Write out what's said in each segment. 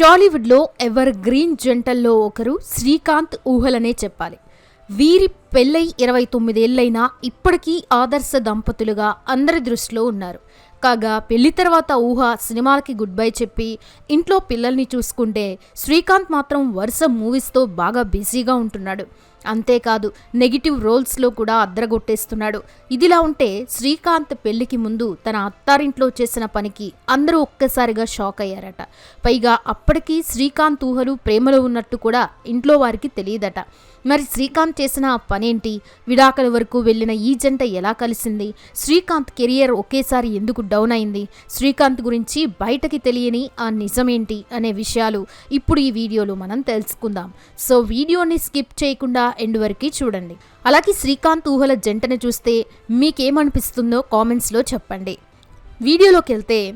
టాలీవుడ్లో ever green జంటల్లో ఒకరు శ్రీకాంత్ ఊహలనే చెప్పాలి. వీరి పెళ్ళై ఇరవై తొమ్మిదేళ్ళైనా ఇప్పటికీ ఆదర్శ దంపతులుగా అందరి దృష్టిలో ఉన్నారు. కాగా పెళ్ళి తర్వాత ఊహ సినిమాలకి గుడ్ బై చెప్పి ఇంట్లో పిల్లల్ని చూసుకుంటే శ్రీకాంత్ మాత్రం వరుస మూవీస్తో బాగా బిజీగా ఉంటున్నాడు. అంతేకాదు నెగిటివ్ రోల్స్లో కూడా అద్దరగొట్టేస్తున్నాడు. ఇదిలా ఉంటే శ్రీకాంత్ పెళ్ళికి ముందు తన అత్తారింట్లో చేసిన పనికి అందరూ ఒక్కసారిగా షాక్ అయ్యారట. పైగా అప్పటికి శ్రీకాంత్ ఊహలు ప్రేమలో ఉన్నట్టు కూడా ఇంట్లో వారికి తెలియదట. మరి శ్రీకాంత్ చేసిన ఆ పనేంటి? విడాకల వరకు వెళ్ళిన ఈ జంట ఎలా కలిసింది? శ్రీకాంత్ కెరియర్ ఒకేసారి ఎందుకు డౌన్ అయింది? శ్రీకాంత్ గురించి బయటకి తెలియని ఆ నిజమేంటి? అనే విషయాలు ఇప్పుడు ఈ వీడియోలో మనం తెలుసుకుందాం. సో వీడియోని స్కిప్ చేయకుండా ఎండ్ వరకు చూడండి. అలాగే శ్రీకాంత్ ఊహల జంటను చూస్తే మీకేమనిపిస్తుందో కామెంట్స్లో చెప్పండి. వీడియోలోకి వెళ్తే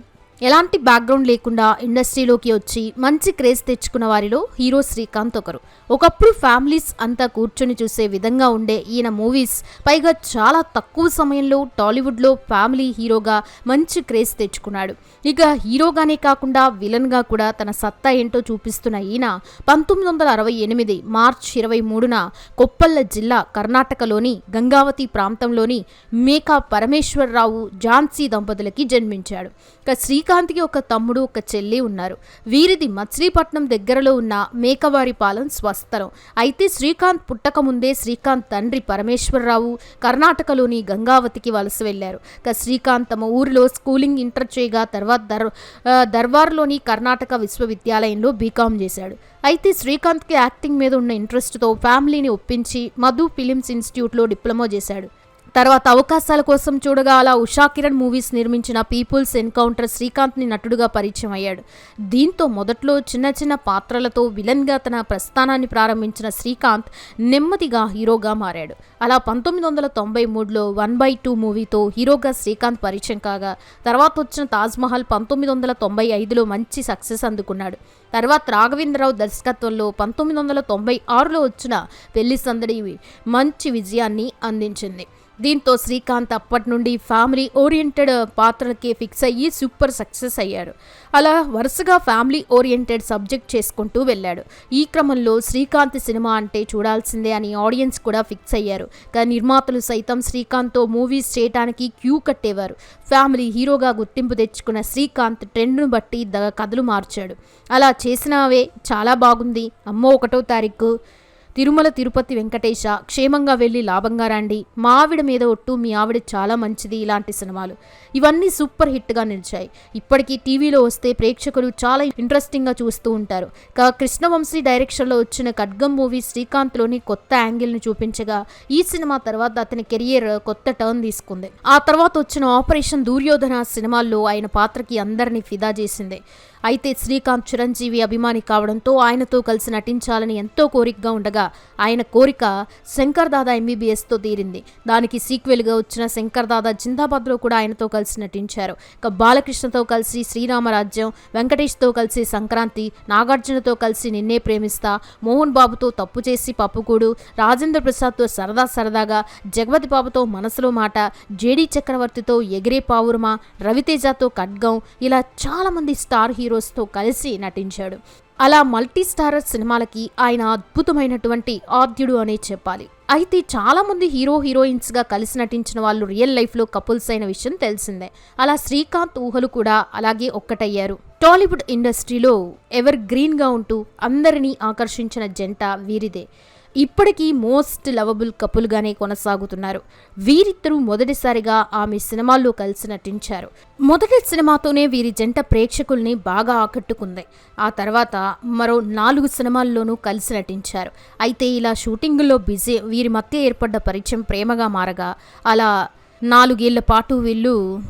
ఎలాంటి బ్యాక్గ్రౌండ్ లేకుండా ఇండస్ట్రీలోకి వచ్చి మంచి క్రేజ్ తెచ్చుకున్న వారిలో హీరో శ్రీకాంత్ ఒకరు. ఒకప్పుడు ఫ్యామిలీస్ అంతా కూర్చొని చూసే విధంగా ఉండే ఈయన మూవీస్ పైగా చాలా తక్కువ సమయంలో టాలీవుడ్లో ఫ్యామిలీ హీరోగా మంచి క్రేజ్ తెచ్చుకున్నాడు. ఇక హీరోగానే కాకుండా విలన్గా కూడా తన సత్తా ఏంటో చూపిస్తున్న ఈయన పంతొమ్మిది వందల అరవై ఎనిమిది మార్చ్ ఇరవై మూడున కొప్పల్ల జిల్లా కర్ణాటకలోని గంగావతి ప్రాంతంలోని మేకా పరమేశ్వరరావు ఝాన్సీ దంపతులకి జన్మించాడు. ఇక శ్రీకాంత్కి ఒక తమ్ముడు ఒక చెల్లి ఉన్నారు. వీరిది మచిలీపట్నం దగ్గరలో ఉన్న మేకవారిపాలెం స్వస్థలం. అయితే శ్రీకాంత్ పుట్టకముందే శ్రీకాంత్ తండ్రి పరమేశ్వరరావు కర్ణాటకలోని గంగావతికి వలస వెళ్ళారు ఇక శ్రీకాంత్ తమ ఊరిలో స్కూలింగ్ ఇంటర్ చేయగా తర్వాత దర్ దర్బార్లోని కర్ణాటక విశ్వవిద్యాలయంలో బీకాం చేశాడు. అయితే శ్రీకాంత్కి యాక్టింగ్ మీద ఉన్న ఇంట్రెస్ట్తో ఫ్యామిలీని ఒప్పించి మధు ఫిలిమ్స్ ఇన్స్టిట్యూట్లో డిప్లొమా చేశాడు. తర్వాత అవకాశాల కోసం చూడగా అలా ఉషా కిరణ్ మూవీస్ నిర్మించిన పీపుల్స్ ఎన్కౌంటర్ శ్రీకాంత్ని నటుడుగా పరిచయం అయ్యాడు. దీంతో మొదట్లో చిన్న చిన్న పాత్రలతో విలన్గా తన ప్రస్థానాన్ని ప్రారంభించిన శ్రీకాంత్ నెమ్మదిగా హీరోగా మారాడు. అలా పంతొమ్మిది వందల తొంభై మూడులో వన్ బై టూ మూవీతో హీరోగా శ్రీకాంత్ పరిచయం కాగా తర్వాత వచ్చిన తాజ్మహల్ పంతొమ్మిది వందల తొంభై ఐదులో మంచి సక్సెస్ అందుకున్నాడు. తర్వాత రాఘవేంద్రరావు దర్శకత్వంలో పంతొమ్మిది వందల తొంభై ఆరులో వచ్చిన పెళ్ళి సందడి మంచి విజయాన్ని అందించింది. దీంతో శ్రీకాంత్ అప్పటి నుండి ఫ్యామిలీ ఓరియంటెడ్ పాత్రలకే ఫిక్స్ అయ్యి సూపర్ సక్సెస్ అయ్యాడు. అలా వరుసగా ఫ్యామిలీ ఓరియంటెడ్ సబ్జెక్ట్ చేసుకుంటూ వెళ్ళాడు. ఈ క్రమంలో శ్రీకాంత్ సినిమా అంటే చూడాల్సిందే అని ఆడియన్స్ కూడా ఫిక్స్ అయ్యారు. కానీ నిర్మాతలు సైతం శ్రీకాంత్తో మూవీస్ చేయడానికి క్యూ కట్టేవారు. ఫ్యామిలీ హీరోగా గుర్తింపు తెచ్చుకున్న శ్రీకాంత్ ట్రెండ్ను బట్టి ద కథలు మార్చాడు. అలా చేసినవే చాలా బాగుంది. అమ్మో ఒకటో తారీఖు. తిరుమల తిరుపతి వెంకటేశ క్షేమంగా వెళ్ళి లాభంగా రండి. మా ఆవిడ మీద ఒట్టు మీ ఆవిడ చాలా మంచిది ఇలాంటి సినిమాలు. ఇవన్నీ సూపర్ హిట్గా నిలిచాయి. ఇప్పటికీ టీవీలో వస్తే ప్రేక్షకులు చాలా ఇంట్రెస్టింగ్గా చూస్తూ ఉంటారు. కా కృష్ణవంశీ డైరెక్షన్లో వచ్చిన ఖడ్గం మూవీ శ్రీకాంత్లోని కొత్త యాంగిల్ని చూపించగా ఈ సినిమా తర్వాత అతని కెరియర్ కొత్త టర్న్ తీసుకుంది. ఆ తర్వాత వచ్చిన ఆపరేషన్ దుర్యోధన సినిమాల్లో ఆయన పాత్రకి అందరినీ ఫిదా చేసింది. అయితే శ్రీకాంత్ చిరంజీవి అభిమాని కావడంతో ఆయనతో కలిసి నటించాలని ఎంతో కోరికగా ఉండగా ఆయన కోరిక శంకర్ దాదా ఎంబీబీఎస్తో తీరింది. దానికి సీక్వెల్గా వచ్చిన శంకర్ దాదా జిందాబాద్లో కూడా ఆయనతో కలిసి నటించారు. ఇక బాలకృష్ణతో కలిసి శ్రీరామరాజ్యం వెంకటేష్తో కలిసి సంక్రాంతి నాగార్జునతో కలిసి నిన్నే ప్రేమిస్తా మోహన్ బాబుతో తప్పు చేసి పప్పుకూడు రాజేంద్ర ప్రసాద్తో సరదా సరదాగా జగపతి బాబుతో మనసులో మాట జేడీ చక్రవర్తితో ఎగిరే పావురమా రవితేజతో ఖడ్గం ఇలా చాలామంది స్టార్ హీరో హీరోస్తో కలిసి నటించాడు. అలా మల్టీ స్టారర్ సినిమాలకి ఆయన అద్భుతమైనటువంటి ఆద్యుడు అనే చెప్పాలి. అయితే చాలా మంది హీరో హీరోయిన్స్గా కలిసి నటించిన వాళ్ళు రియల్ లైఫ్లో కపుల్స్ అయిన విషయం తెలిసిందే. అలా శ్రీకాంత్ ఊహలు కూడా అలాగే ఒక్కటయ్యారు. టాలీవుడ్ ఇండస్ట్రీలో ఎవర్ గ్రీన్గా ఉంటూ అందరినీ ఆకర్షించిన జంట వీరిదే. ఇప్పటికీ మోస్ట్ లవబుల్ కపుల్గానే కొనసాగుతున్నారు. వీరిద్దరూ మొదటిసారిగా ఆమె సినిమాల్లో కలిసి నటించారు. మొదటి సినిమాతోనే వీరి జంట ప్రేక్షకుల్ని బాగా ఆకట్టుకుంది. ఆ తర్వాత మరో నాలుగు సినిమాల్లోనూ కలిసి నటించారు. అయితే ఇలా షూటింగ్లో బిజీ వీరి మధ్య ఏర్పడ్డ పరిచయం ప్రేమగా మారగా అలా నాలుగేళ్ళ పాటు వీళ్ళు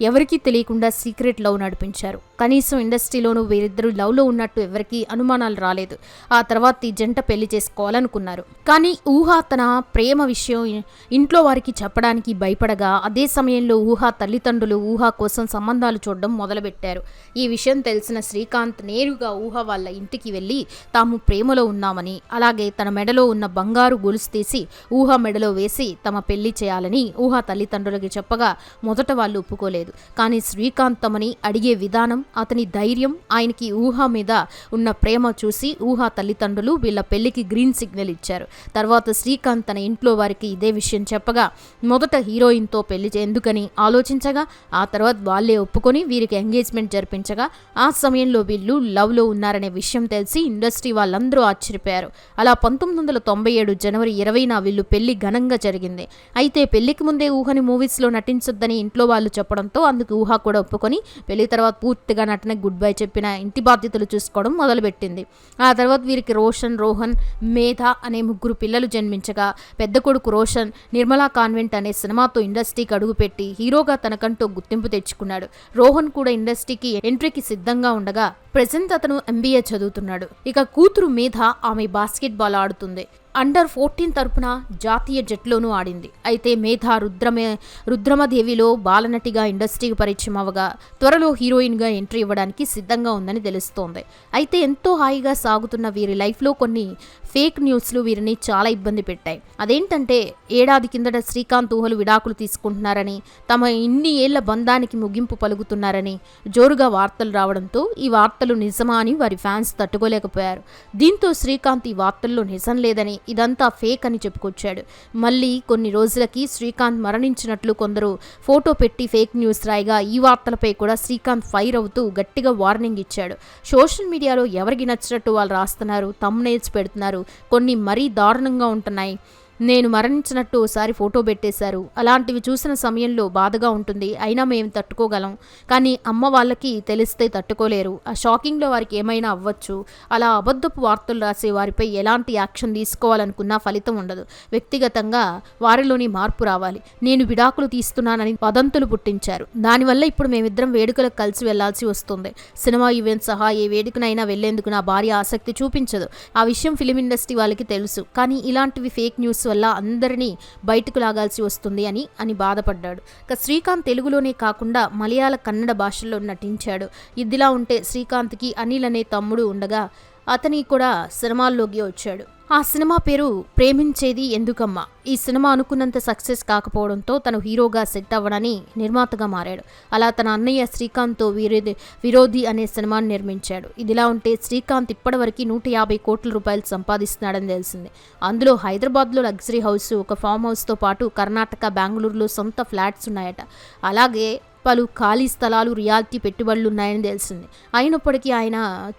ఎవరికీ తెలియకుండా సీక్రెట్ లవ్ నడిపించారు. కనీసం ఇండస్ట్రీలోనూ వీరిద్దరూ లవ్లో ఉన్నట్టు ఎవరికీ అనుమానాలు రాలేదు. ఆ తర్వాత ఈ జంట పెళ్ళి చేసుకోవాలనుకున్నారు. కానీ ఊహ తన ప్రేమ విషయం ఇంట్లో వారికి చెప్పడానికి భయపడగా అదే సమయంలో ఊహ తల్లిదండ్రులు ఊహ కోసం సంబంధాలు చూడడం మొదలుపెట్టారు. ఈ విషయం తెలిసిన శ్రీకాంత్ నేరుగా ఊహ వాళ్ళ ఇంటికి వెళ్ళి తాము ప్రేమలో ఉన్నామని అలాగే తన మెడలో ఉన్న బంగారు గొలుసు తీసి ఊహ మెడలో వేసి తమ పెళ్ళి చేయాలని ఊహ తల్లిదండ్రులకి చెప్పగా మొదట వాళ్ళు ఒప్పుకోలేదు. కానీ శ్రీకాంత్ తమని అడిగే విధానం అతని ధైర్యం ఆయనకి ఊహ మీద ఉన్న ప్రేమ చూసి ఊహ తల్లిదండ్రులు వీళ్ళ పెళ్ళికి గ్రీన్ సిగ్నల్ ఇచ్చారు. తర్వాత శ్రీకాంత్ తన ఇంట్లో వారికి ఇదే విషయం చెప్పగా మొదట హీరోయిన్తో పెళ్ళి ఎందుకని ఆలోచించగా ఆ తర్వాత వాళ్ళే ఒప్పుకొని వీరికి ఎంగేజ్మెంట్ జరిపించగా ఆ సమయంలో వీళ్ళు లవ్లో ఉన్నారనే విషయం తెలిసి ఇండస్ట్రీ వాళ్ళందరూ ఆశ్చర్యపోయారు. అలా పంతొమ్మిది వందల తొంభై ఏడు జనవరి ఇరవైన వీళ్ళు పెళ్ళి ఘనంగా జరిగింది. అయితే పెళ్ళికి ముందే ఊహని మూవీస్లో నటించొద్దని ఇంట్లో వాళ్ళు చెప్పడంతో అందుకు ఊహ కూడా ఒప్పుకొని పెళ్ళి తర్వాత పూర్తిగా నటన గుడ్ బై చెప్పిన ఇంటి బాధ్యతలు చూసుకోవడం మొదలుపెట్టింది. ఆ తర్వాత వీరికి రోషన్ రోహన్ మేధ అనే ముగ్గురు పిల్లలు జన్మించగా పెద్ద కొడుకు రోషన్ నిర్మలా కాన్వెంట్ అనే సినిమాతో ఇండస్ట్రీకి అడుగుపెట్టి హీరోగా తనకంటూ గుర్తింపు తెచ్చుకున్నాడు. రోహన్ కూడా ఇండస్ట్రీకి ఎంట్రీకి సిద్ధంగా ఉండగా ప్రజెంట్ అతను ఎంబీఏ చదువుతున్నాడు. ఇక కూతురు మేధ ఆమె బాస్కెట్బాల్ ఆడుతుంది. అండర్ ఫోర్టీన్ తరపున జాతీయ జట్లోనూ ఆడింది. అయితే మేధ రుద్రమే రుద్రమదేవిలో బాలనటిగా ఇండస్ట్రీకి పరిచయం అవగా త్వరలో హీరోయిన్గా ఎంట్రీ ఇవ్వడానికి సిద్ధంగా ఉందని తెలుస్తోంది. అయితే ఎంతో హాయిగా సాగుతున్న వీరి లైఫ్లో కొన్ని ఫేక్ న్యూస్లు వీరిని చాలా ఇబ్బంది పెట్టాయి. అదేంటంటే ఏడాది కిందట శ్రీకాంత్ ఊహలు విడాకులు తీసుకుంటున్నారని తమ ఇన్ని ఏళ్ళ బంధానికి ముగింపు పలుకుతున్నారని జోరుగా వార్తలు రావడంతో ఈ వార్తలు నిజమా అని వారి ఫ్యాన్స్ తట్టుకోలేకపోయారు. దీంతో శ్రీకాంత్ ఈ వార్తల్లో నిజం లేదని ఇదంతా ఫేక్ అని చెప్పుకొచ్చాడు. మళ్ళీ కొన్ని రోజులకి శ్రీకాంత్ మరణించినట్లు కొందరు ఫోటో పెట్టి ఫేక్ న్యూస్ రాయిగా ఈ వార్తలపై కూడా శ్రీకాంత్ ఫైర్ అవుతూ గట్టిగా వార్నింగ్ ఇచ్చాడు. సోషల్ మీడియాలో ఎవరికి నచ్చినట్టు వాళ్ళు రాస్తున్నారు తమ్నేల్స్ పెడుతున్నారు కొన్ని మరీ దారుణంగా ఉంటున్నాయి. నేను మరణించినట్టు ఓసారి ఫోటో పెట్టేశారు. అలాంటివి చూసిన సమయంలో బాధగా ఉంటుంది. అయినా మేము తట్టుకోగలం. కానీ అమ్మ వాళ్ళకి తెలిస్తే తట్టుకోలేరు. ఆ షాకింగ్లో వారికి ఏమైనా అవ్వచ్చు. అలా అబద్ధపు వార్తలు రాసే వారిపై ఎలాంటి యాక్షన్ తీసుకోవాలనుకున్నా ఫలితం ఉండదు. వ్యక్తిగతంగా వారిలోని మార్పు రావాలి. నేను విడాకులు తీస్తున్నానని వదంతులు పుట్టించారు. దానివల్ల ఇప్పుడు మేమిద్దరం వేడుకలకు కలిసి వెళ్ళాల్సి వస్తుంది. సినిమా ఈవెంట్ సహా ఏ వేడుకనైనా వెళ్ళేందుకు నా భార్య ఆసక్తి చూపించదు. ఆ విషయం ఫిలిం ఇండస్ట్రీ వాళ్ళకి తెలుసు. కానీ ఇలాంటివి ఫేక్ న్యూస్ వల్ల అందరినీ బయటకు లాగాల్సి వస్తుంది అని అని బాధపడ్డాడు. ఇక శ్రీకాంత్ తెలుగులోనే కాకుండా మలయాళ కన్నడ భాషల్లో నటించాడు. ఇదిలా ఉంటే శ్రీకాంత్కి అనిల్ అనే తమ్ముడు ఉండగా అతని కూడా సినిమాల్లోకి వచ్చాడు. ఆ సినిమా పేరు ప్రేమించేది ఎందుకమ్మా? ఈ సినిమా అనుకున్నంత సక్సెస్ కాకపోవడంతో తను హీరోగా సెట్ అవ్వడని నిర్మాతగా మారాడు. అలా తన అన్నయ్య శ్రీకాంత్తో విరోధి విరోధి అనే సినిమాను నిర్మించాడు. ఇదిలా ఉంటే శ్రీకాంత్ ఇప్పటివరకు నూట యాభై కోట్ల రూపాయలు సంపాదిస్తున్నాడని తెలిసింది. అందులో హైదరాబాద్లో లగ్జరీ హౌస్ ఒక ఫామ్ హౌస్తో పాటు కర్ణాటక బెంగళూరులో సొంత ఫ్లాట్స్ ఉన్నాయట. అలాగే పలు ఖాళీ స్థలాలు రియాలిటీ పెట్టుబడులు ఉన్నాయని తెలిసింది. అయినప్పటికీ ఆయన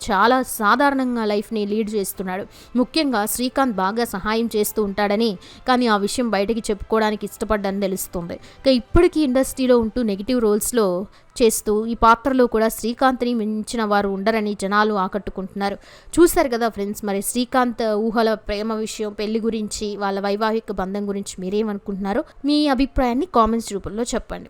చాలా సాధారణంగా లైఫ్ని లీడ్ చేస్తున్నాడు. ముఖ్యంగా శ్రీకాంత్ బాగా సహాయం చేస్తూ ఉంటాడని కానీ ఆ విషయం బయటకి చెప్పుకోవడానికి ఇష్టపడ్డని తెలుస్తుంది. ఇక ఇప్పటికీ ఇండస్ట్రీలో ఉంటూ నెగిటివ్ రోల్స్లో చేస్తూ ఈ పాత్రలో కూడా శ్రీకాంత్ని మించిన వారు ఉండరని జనాలు ఆకట్టుకుంటున్నారు. చూశారు కదా ఫ్రెండ్స్ మరి శ్రీకాంత్ ఊహల ప్రేమ విషయం పెళ్ళి గురించి వాళ్ళ వైవాహిక బంధం గురించి మీరేమనుకుంటున్నారో మీ అభిప్రాయాన్ని కామెంట్స్ రూపంలో చెప్పండి.